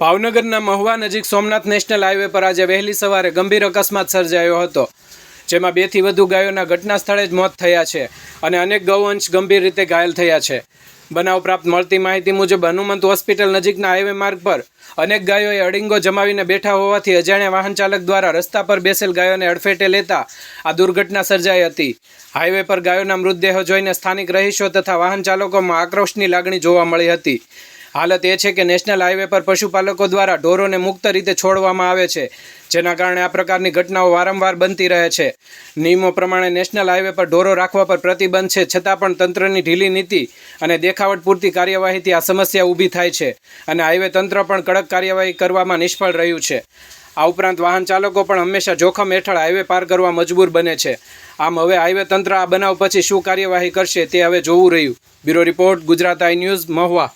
ભાવનગરના મહુવા નજીક Somnath national highway પર આજે વહેલી સવારે ગંભીર અકસ્માત સર્જાયો હતો, જેમાં બેથી વધુ ગાયોના ઘટના સ્થળે જ મોત થયા છે અને અનેક ગૌવંશ ગંભીર રીતે ઘાયલ થયા છે. બનાવ પ્રાપ્ત મળતી માહિતી મુજબ, હનુમંત હોસ્પિટલ નજીકના હાઈવે માર્ગ પર અનેક ગાયોએ અડીંગો જમાવીને બેઠા હોવાથી અજાણ્યા વાહન ચાલક દ્વારા રસ્તા પર બેસેલ ગાયોને અડફેટે લેતા આ દુર્ઘટના સર્જાઈ હતી. હાઈવે પર ગાયોના મૃતદેહો જોઈને સ્થાનિક રહીશો તથા વાહન ચાલકોમાં આક્રોશની લાગણી જોવા મળી હતી. હાલત એ છે કે નેશનલ હાઈવે પર પશુપાલકો દ્વારા ઢોરોને મુક્ત રીતે છોડવામાં આવે છે, જેના કારણે આ પ્રકારની ઘટનાઓ વારંવાર બનતી રહે છે. નિયમો પ્રમાણે નેશનલ હાઈવે પર ઢોરો રાખવા પર પ્રતિબંધ છે, છતાં પણ તંત્રની ઢીલી નીતિ અને દેખાવટ પૂરતી કાર્યવાહીથી આ સમસ્યા ઊભી થાય છે અને હાઈવે તંત્ર પણ કડક કાર્યવાહી કરવામાં નિષ્ફળ રહ્યું છે. આ ઉપરાંત વાહન ચાલકો પણ હંમેશા જોખમ હેઠળ હાઈવે પાર કરવા મજબૂર બને છે. આમ હવે હાઈવે તંત્ર આ બનાવ પછી શું કાર્યવાહી કરશે તે હવે જોવું રહ્યું. Bureau report, Gujarat I news, Mahuva.